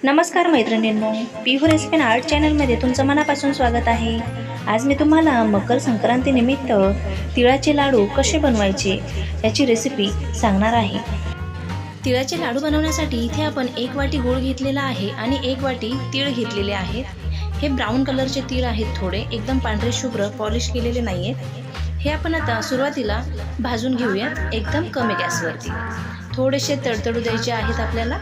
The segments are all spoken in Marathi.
नमस्कार मैत्रिणींनो पिहू रेसिपी आर्ट चॅनलमध्ये तुमचं मनापासून स्वागत आहे. आज मी तुम्हाला मकर संक्रांतीनिमित्त तिळाचे लाडू कसे बनवायचे याची रेसिपी सांगणार आहे. तिळाचे लाडू बनवण्यासाठी इथे आपण एक वाटी गूळ घेतलेला आहे आणि एक वाटी तीळ घेतलेले आहेत हे ब्राऊन कलरचे तीळ आहेत थोडे एकदम पांढरे शुभ्र पॉलिश केलेले नाही आहेत हे आपण आता सुरुवातीला भाजून घेऊयात एकदम कमी गॅसवरती. थोडेसे तडतडू द्यायचे आहेत आपल्याला.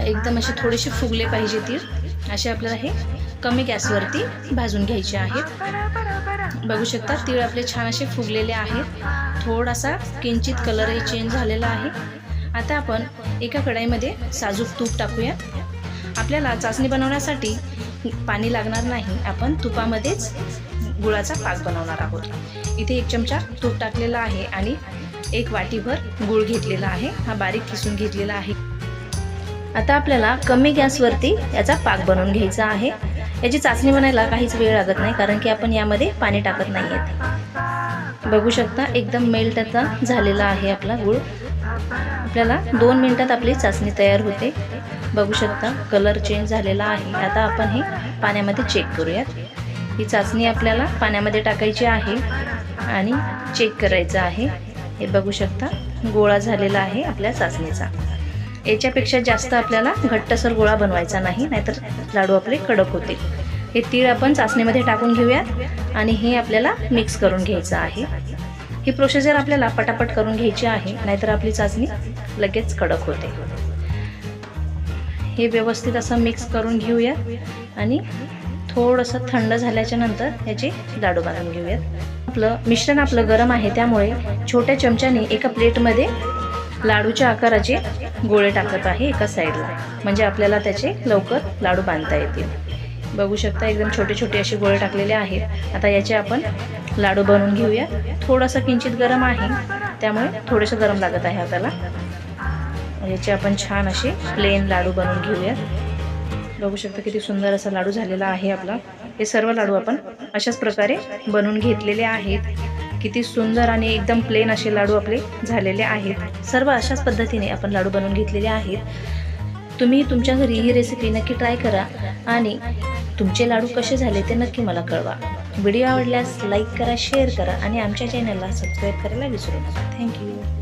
एकदम असे थोडेसे फुगले पाहिजे तीळ असे आपल्याला हे कमी गॅसवरती भाजून घ्यायचे आहेत बघू शकता तीळ आपले छान असे फुगलेले आहेत. थोडासा किंचित कलरही चेंज झालेला आहे. आता आपण एका कढाईमध्ये साजूक तूप टाकूया. आपल्याला चाचणी बनवण्यासाठी पाणी लागणार नाही. आपण तुपामध्येच गुळाचा पाक बनवणार आहोत. इथे एक चमचा तूप टाकलेला आहे आणि एक वाटीभर गुळ घेतलेला आहे. हा बारीक किसून घेतलेला आहे. आता आपल्याला कमी गॅसवरती याचा पाक बनवून घ्यायचा आहे. याची चाचणी बनायला काहीच वेळ लागत नाही कारण की आपण यामध्ये पाणी टाकत नाही आहेत बघू शकता एकदम मेल्ट आता झालेला आहे आपला गूळ. आपल्याला दोन मिनटात आपली चाचणी तयार होते. बघू शकता कलर चेंज झालेला आहे. आता आपण हे पाण्यामध्ये चेक करूयात. ही चाचणी आपल्याला पाण्यामध्ये टाकायची आहे आणि चेक करायचं आहे. हे बघू शकता गोळा झालेला आहे आपल्या चाचणीचा. याच्यापेक्षा जास्त आपल्याला घट्टसर गोळा बनवायचा नाही नाहीतर लाडू आपले कडक होतील. हे तीळ आपण चाचणीमध्ये टाकून घेऊयात आणि हे आपल्याला मिक्स करून घ्यायचं आहे. ही प्रोसिजर आपल्याला पटापट करून घ्यायची आहे नाहीतर आपली चाचणी लगेच कडक होते. हे व्यवस्थित असं मिक्स करून घेऊयात आणि थोडंसं थंड झाल्याच्यानंतर याचे लाडू बनवून घेऊयात. आपलं मिश्रण आपलं गरम आहे त्यामुळे छोट्या चमच्याने एका प्लेटमध्ये लाडूच्या आकाराचे गोळे टाकत आहे एका साईडला. म्हणजे आपल्याला त्याचे लवकर लाडू बांधता येतील. बघू शकता एकदम छोटे छोटे असे गोळे टाकलेले आहेत. आता याचे आपण लाडू बनवून घेऊया. थोडासा किंचित गरम आहे. त्यामुळे थोडंसं गरम लागत आहे आपल्याला याचे आपण छान असे प्लेन लाडू बनवून घेऊयात बघू शकता किती सुंदर असा लाडू झालेला आहे आपला. हे सर्व लाडू आपण अशाच प्रकारे बनवून घेतलेले आहेत. किती सुंदर आणि एकदम प्लेन असे लाडू आपले झालेले आहेत. सर्व अशाच पद्धतीने आपण लाडू बनवून घेतलेले आहेत. तुम्ही तुमच्या घरी ही रेसिपी नक्की ट्राय करा आणि तुमचे लाडू कसे झाले ते नक्की मला कळवा. व्हिडिओ आवडल्यास लाईक करा शेअर करा आणि आमच्या चॅनलला सबस्क्राईब करायला विसरू नका. थँक्यू